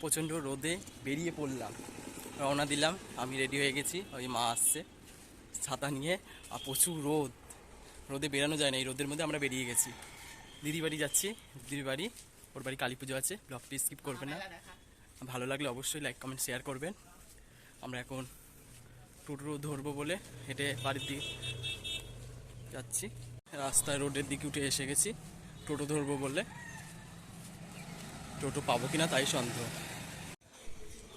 প্রচণ্ড রোদে বেরিয়ে পড়লাম। রওনা দিলাম, আমি রেডি হয়ে গেছি, ওই মা আসছে, ছাতা নিয়ে, আর প্রচুর রোদ। রোদে বেরানো যায় না, এই রোদের মধ্যে আমরা বেরিয়ে গেছি। দিদি বাড়ি যাচ্ছি, দিদির বাড়ি, ওর বাড়ি কালী পুজো আছে, ব্লগটি স্কিপ করবেন না। ভালো লাগলে অবশ্যই লাইক কমেন্ট শেয়ার করবেন। আমরা এখন টোটো ধরবো বলে হেঁটে বাড়ির দিকে যাচ্ছি। রাস্তায় রোডের দিকে উঠে এসে গেছি, টোটো ধরবো বলে। টোটো পাবো কিনা তাই সন্দেহ।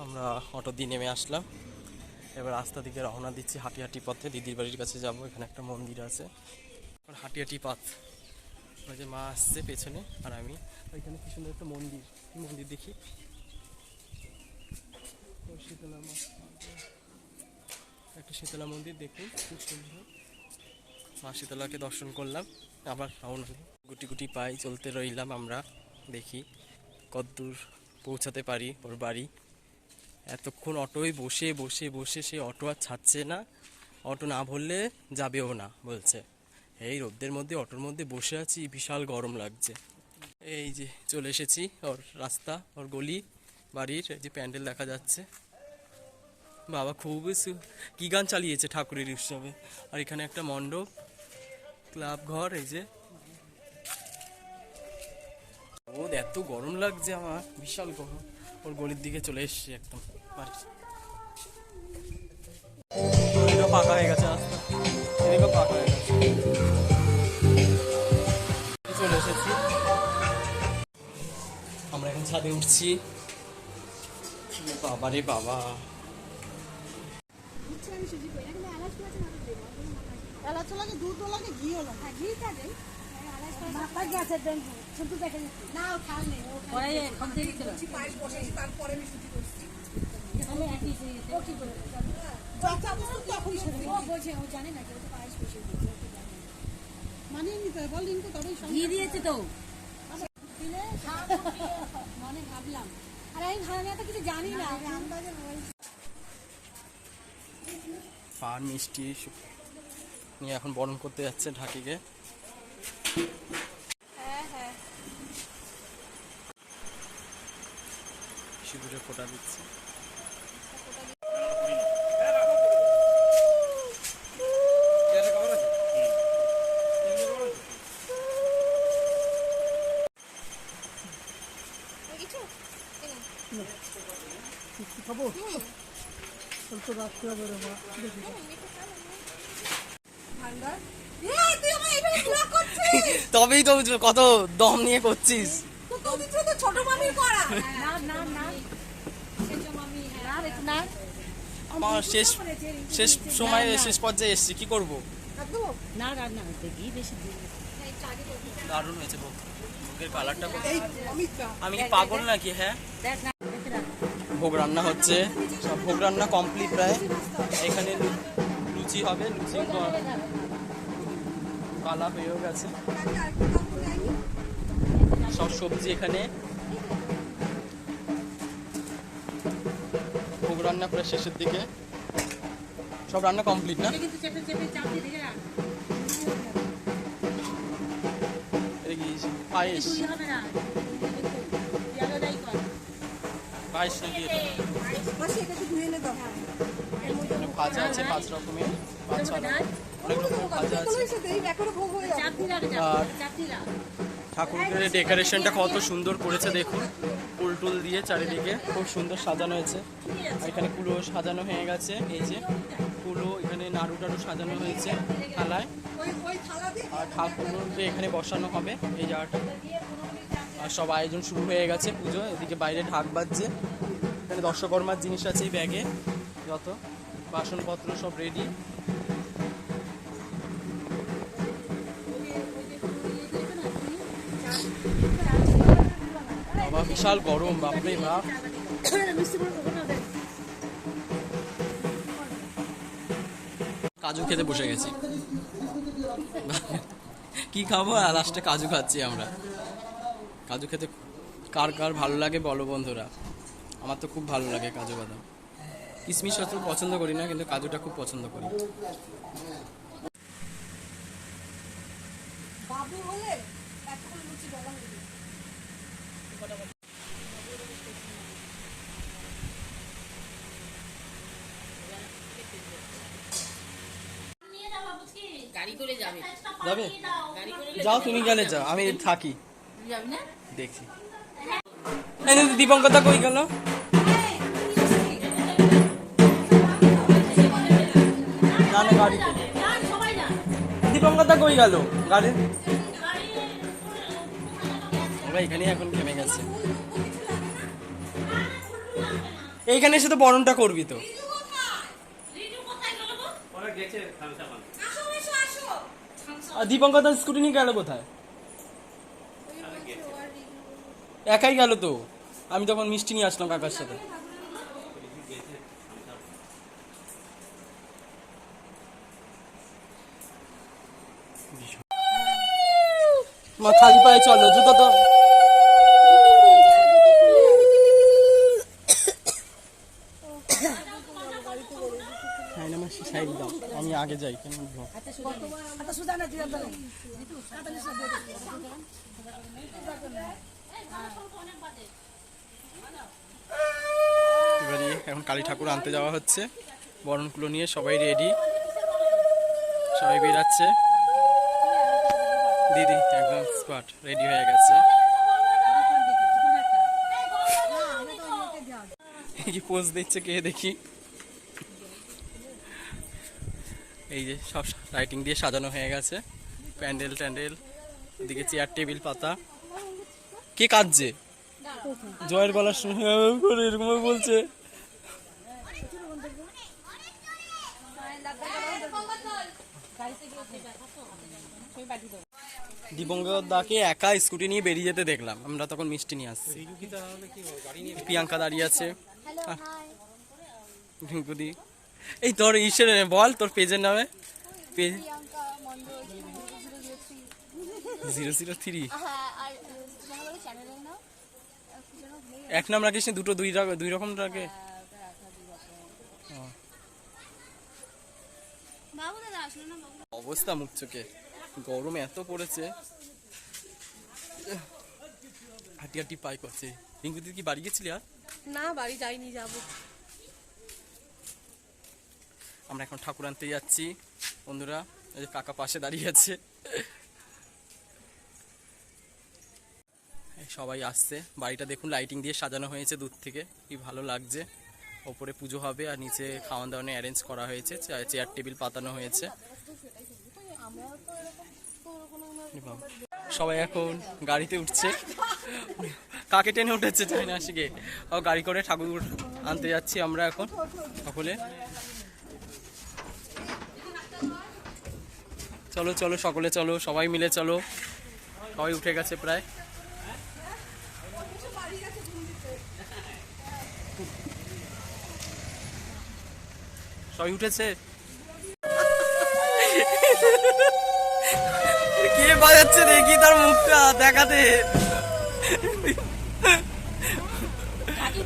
আমরা অটো দিয়ে নেমে আসলাম। এবার রাস্তা দিকে রওনা দিচ্ছি হাঁটি হাঁটি পথে। দিদির বাড়ির কাছে যাব, এখানে একটা মন্দির আছে। হাঁটি পথ। ওই যে মা আসছে পেছনে আর আমি। ওইখানে কি সুন্দর একটা মন্দির। মন্দির দেখি? শীতলা একটা শীতলা মন্দির দেখুন। খুব সুন্দর। মা শীতলাকে দর্শন করলাম। আবার রওনা। গুটি গুটি পাই চলতে রইলাম আমরা। দেখি কতদূর পৌঁছাতে পারি ওর বাড়ি। এতক্ষণ অটোয় বসে বসে বসে সে অটো আর ছাড়ছে না। অটো না ভরলে যাবেও না, বলছে। এই রোদের মধ্যে, অটোর মধ্যে বসে আছি, বিশাল গরম লাগছে। এই যে চলে এসেছি, ওর রাস্তা, ওর গলি, বাড়ির যে প্যান্ডেল দেখা যাচ্ছে। বাবা খুব কি গান চালিয়েছে ঠাকুরের উৎসবে। আর এখানে একটা মণ্ডপ, ক্লাব ঘর, এই যে। ও এত গরম লাগছে আমার, বিশাল গরম। ওর গলির দিকে চলে এসছি একদম ফাঁকা হয়ে গেছে ফাঁকা হয়ে গেছে। চলে এসেছি। আমরা এখন ছাদে উঠছি। বাবা রে বাবা। এলাচ লাগে দুধ লাগে। ঘি হয় দিলে মানে ভাবলাম আর আমি এখন বরণ করতে যাচ্ছে ঢাকিকে। সিঁদুরে ফোটা দিচ্ছে। খাব তো রাখতে হবে রে মা দেখি ভান্ডার তুই আমার করছিস তবেই তো কত দম নিয়ে করছিস। তো তোদের তো ছোট মামির করা। না না না। না আমার শেষ শেষ সময়ে শেষ পর্যায়ে এসছি কি করব? না রান্না হতে ঘি বেশি দারুণ হয়েছে ভোগের কালারটা আমি কি পাগল নাকি হ্যাঁ? ভোগ রান্না হচ্ছে। সব ভোগ রান্না কমপ্লিট প্রায়। এখানে লুচি হবে লুচি কালা হয়েও গেছে। সব সবজি এখানে। খুব রান্না প্রায় শেষের দিকে। সব রান্না কমপ্লিট না? পায়েস। ভাজা আছে পাঁচ রকমের? আর- ঠাকুরের ডেকোরেশনটা কত সুন্দর করেছে দেখুন। ফুল টুল দিয়ে চারিদিকে খুব সুন্দর সাজানো হয়েছে। এখানে কুলো সাজানো হয়ে গেছে। এই যে কুলো, এখানে নাড়ু টাড়ু সাজানো হয়েছে থালায়। আর ঠাকুরকে এখানে বসানো হবে। এই জায়গাটা আর সব আয়োজন শুরু হয়ে গেছে পুজো। এদিকে বাইরে ঢাক বাজছে। এখানে দর্শকর্মার জিনিস আছে এই ব্যাগে। যত বাসনপত্র সব রেডি বাবা, বিশাল গরম, বাপরে বাপ। কাজু খেতে বসে গেছি। কি খাব আর লাস্টে কাজু খাচ্ছি আমরা। কাজু খেতে কার কার ভালো লাগে বলো বন্ধুরা। আমার তো খুব ভালো লাগে কাজু বাদাম। কিশমিশ অত পছন্দ করি না কিন্তু কাজুটা খুব পছন্দ করি। যাবে। যাও তুমি গেলে যাও আমি থাকি। দেখি। দীপঙ্কর কই গেল? না না গাড়িতে দীপঙ্করদা কই গেল গাড়ি? ওরা এখানেই এখন থেমে গেছে। এইখানে এসে তো বরণটা করবি তো। দীপঙ্কর দাস স্কুটি নিয়ে গেল কোথায়? একাই গেল তো। আমি তখন মিষ্টি নিয়ে আসলাম কাকার সাথে। মা খালি পায়ে চলো জুতো তো। হ্যাঁ আমি আগে যাই কেন আচ্ছা এবারে এখন কালী ঠাকুর আনতে যাওয়া হচ্ছে। বরণকুলো নিয়ে সবাই রেডি সবাই বেরাচ্ছে। দিদি, একদম স্পট রেডি হয়ে গেছে। কি পোজ দিচ্ছে কে দেখি? এই যে সব লাইটিং দিয়ে সাজানো হয়ে গেছে। প্যান্ডেল ট্যান্ডেল ওদিকে চেয়ার টেবিল পাতা। কে কাঁদছে? জয়ের গলার শুনে করে, এরকম বলছে। দীপঙ্কর দাকে একা স্কুটি নিয়ে বেরিয়ে যেতে দেখলাম। আমরা তখন মিষ্টি নিয়ে আসছি। প্রিয়াঙ্কা দাঁড়িয়ে আছে। রিঙ্কুদি এই তোর ইসের বল তোর পেজের নামে? Page zero zero three. হ্যাঁ এক নাম রাখিস দুটো দুই দুই রকম রাখে? বাবু অবস্থা মুখ চোখে। গরম এত পড়েছে। হাঁটি হাঁটি পাই করছে। রিঙ্কু দিদি কি বাড়ি গেছিলি আর? না বাড়ি যাইনি যাব। আমরা এখন ঠাকুর আনতে যাচ্ছি। বন্ধুরা এই যে কাকা পাশে দাঁড়িয়ে আছে। সবাই আসছে। বাড়িটা দেখুন লাইটিং দিয়ে সাজানো হয়েছে দূর থেকে। কি ভালো লাগছে। ওপরে পুজো হবে আর নিচে খাওয়া দাওয়ানো অ্যারেঞ্জ করা হয়েছে। চেয়ার টেবিল পাতানো হয়েছে। সবাই এখন গাড়িতে উঠছে। কাকে টেনে উঠেছে চাই না ও গাড়ি করে ঠাকুর আনতে যাচ্ছি আমরা এখন সকলে। চলো চলো, সকলে চলো, সবাই মিলে চলো। সবাই উঠে গেছে প্রায়। সবাই উঠেছে? কে বাজাচ্ছে দেখি তার মুখটা দেখাতে।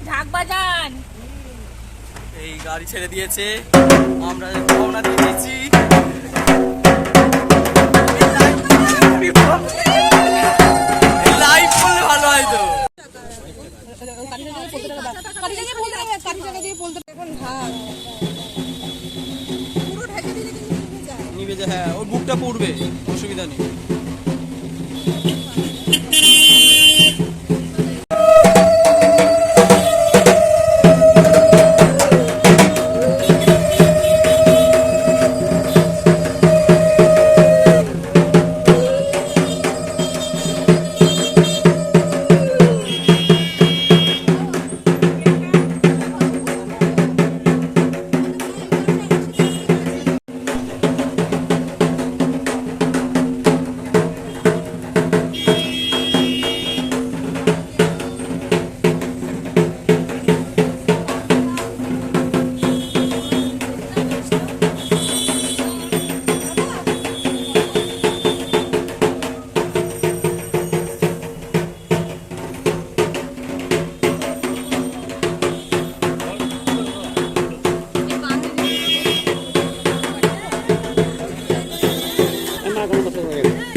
ঢাক বাজান। এই গাড়ি ছেড়ে দিয়েছে। আমরা রওনা দিয়ে দিয়েছি লাইভ করলে ভালো হয় তো। এখন ভাগ পড়বে অসুবিধা নেই। Yeah.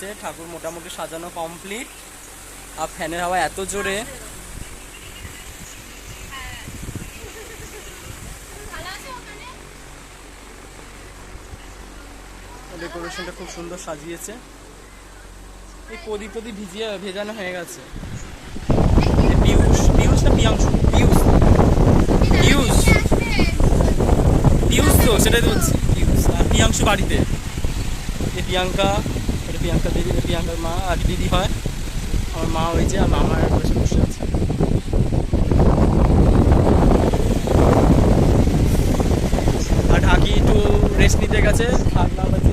আনা হয়ে গেছে ঠাকুর মোটামুটি সাজানো কমপ্লিট আর ফ্যানের হাওয়া এত জোরে। ডেকোরেশনটা খুব সুন্দর সাজিয়েছে। এই প্রদীপ প্রদীপ ভিজিয়ে ভেজানো হয়ে গেছে। পিয়ুষ পিয়ুষ না তো, সেটাই তো বলছি। আর পিয়াংশু বাড়িতে। এ প্রিয়াঙ্কা প্রিয়াঙ্কা দিদি, প্রিয়াঙ্কার মা আর দিদি হয়। আমার মা হয়েছে আর মামার বসে বসে আছে। আর ঢাকি একটু রেস্ট নিতে গেছে, ঠান্ডা বাজে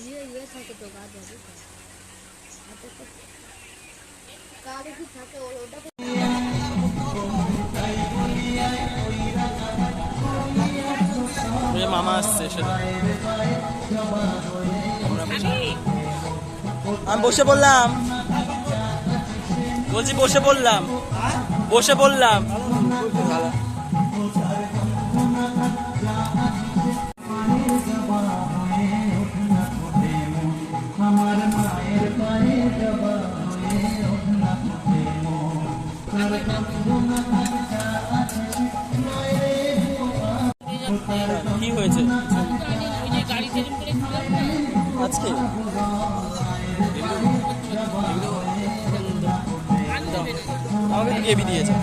ইয়ে ইয়ে থাকে তো গাছ হবে তো হাতে তো কারে কি থাকে ও- ওটা ওই মামা আসছে সেটা আমি বসে বললাম বলছি বসে বললাম বসে বললাম তো দিয়েছে।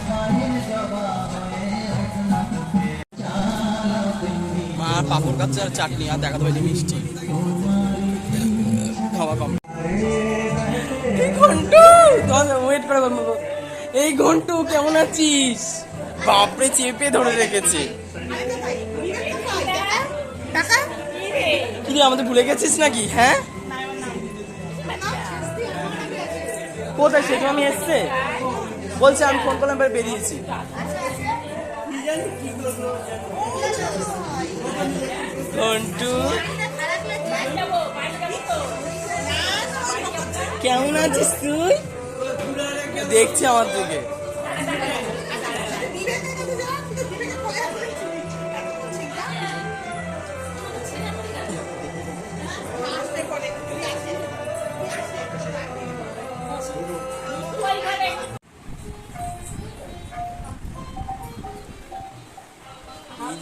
আর চাটনি, আর পাইলে মিষ্টি। খাওয়া কম। ঘন্টু ওয়েট করে এই ঘন্টু, কেমন আছিস? বাপরে, চেপে ধরে রেখেছে। কি আমাদের ভুলে গেছিস নাকি? হ্যাঁ? কোথায় আমি এসছে? বলছে আমি ফোন করলাম এবার বেরিয়েছি। কেমন আছিস তুই? দেখছি আমার দিকে।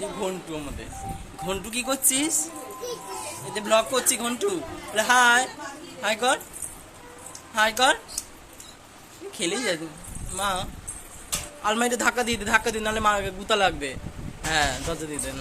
যে ঘন্টু আমাদের। ঘন্টু কি করছিস? এতে ব্লগ করছি ঘন্টু। হাই হাই কর হাই কর। খেলেই যায় মা আলমারিটা ধাক্কা দিয়ে দে, ধাক্কা দিয়ে নাহলে মা গুতা লাগবে। হ্যাঁ দরজা দিয়ে দেন